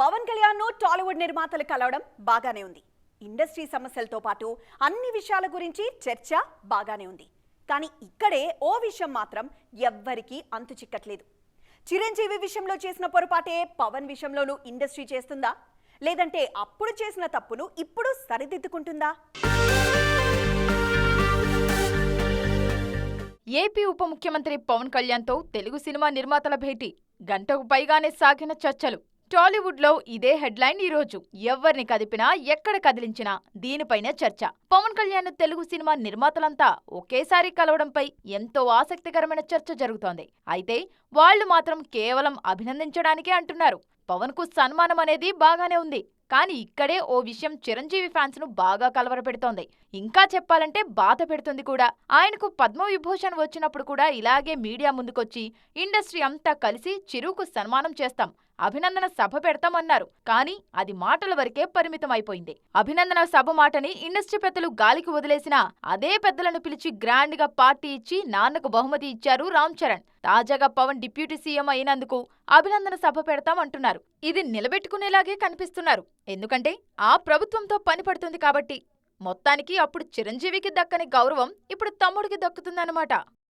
పవన్ కళ్యాణ్ను టాలీవుడ్ నిర్మాతలు కలవడం బాగానే ఉంది. ఇండస్ట్రీ సమస్యలతో పాటు అన్ని విషయాల గురించి చర్చ బాగానే ఉంది. కానీ ఇక్కడే ఓ విషయం మాత్రం ఎవ్వరికీ అంతు చిక్కట్లేదు. చిరంజీవి విషయంలో చేసిన పొరపాటే పవన్ విషయంలోనూ ఇండస్ట్రీ చేస్తుందా? లేదంటే అప్పుడు చేసిన తప్పును ఇప్పుడు సరిదిద్దుకుంటుందా? ఏపీ ఉప ముఖ్యమంత్రి పవన్ కళ్యాణ్తో తెలుగు సినిమా నిర్మాతల భేటీ. గంటకు పైగానే సాగిన చర్చలు. టాలీవుడ్లో ఇదే హెడ్లైన్ ఈరోజు. ఎవరిని కదిపినా ఎక్కడ కదిలించినా దీనిపైన చర్చ. పవన్ కళ్యాణ్ తెలుగు సినిమా నిర్మాతలంతా ఒకేసారి కలవడంపై ఎంతో ఆసక్తికరమైన చర్చ జరుగుతోంది. అయితే వాళ్ళు మాత్రం కేవలం అభినందించడానికే అంటున్నారు. పవన్కు సన్మానం అనేది బాగానే ఉంది. కానీ ఇక్కడే ఓ విషయం చిరంజీవి ఫ్యాన్స్ను బాగా కలవరపెడుతోంది. ఇంకా చెప్పాలంటే బాధ పెడుతుంది కూడా. ఆయనకు పద్మవిభూషణ్ వచ్చినప్పుడు కూడా ఇలాగే మీడియా ముందుకొచ్చి ఇండస్ట్రీ అంతా కలిసి చిరుకు సన్మానం చేస్తాం. అభినందన సభ పెడతామన్నారు. కానీ అది మాటల వరకే పరిమితం అయిపోయింది అభినందన సభ మాటని ఇండస్ట్రీ పెద్దలు గాలికి వదిలేసినా అదే పెద్దలను పిలిచి గ్రాండ్గా పార్టీ ఇచ్చి నాన్నకు బహుమతి ఇచ్చారు రామ్ చరణ్. తాజాగా పవన్ డిప్యూటీ సీఎం అయినందుకు అభినందన సభ పెడతామంటున్నారు. ఇది నిలబెట్టుకునేలాగే కనిపిస్తున్నారు. ఎందుకంటే ఆ ప్రభుత్వంతో పని పడుతుంది కాబట్టి. మొత్తానికి అప్పుడు చిరంజీవికి దక్కని గౌరవం ఇప్పుడు తమ్ముడికి దక్కుతుందన్నమాట.